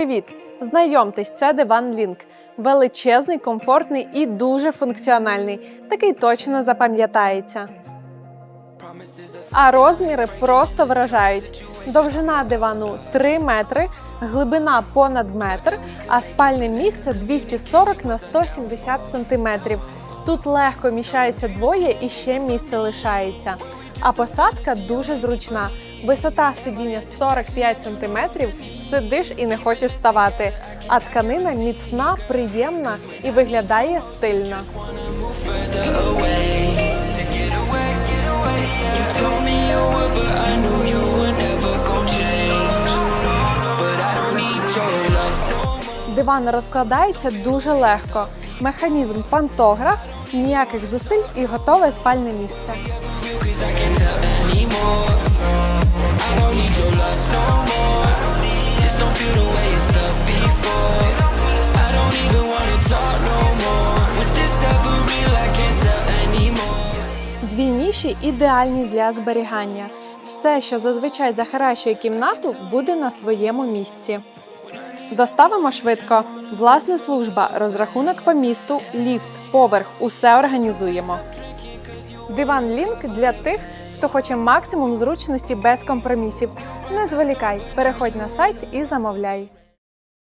Привіт! Знайомтесь, це диван Link. Величезний, комфортний і дуже функціональний. Такий точно запам'ятається. А розміри просто вражають. Довжина дивану 3 метри, глибина понад метр, а спальне місце 240 на 170 сантиметрів. Тут легко міщаються двоє і ще місце лишається. А посадка дуже зручна. Висота сидіння 45 сантиметрів. Сидиш і не хочеш вставати. А тканина міцна, приємна і виглядає стильно. Диван розкладається дуже легко. Механізм пантограф, ніяких зусиль і готове спальне місце. Дві ніші ідеальні для зберігання. Все, що зазвичай захаращує кімнату, буде на своєму місці. Доставимо швидко. Власна служба, розрахунок по місту, ліфт, поверх усе організуємо. Диван Лінк для тих, хто хоче максимум зручності без компромісів. Не зволікай, переходь на сайт і замовляй.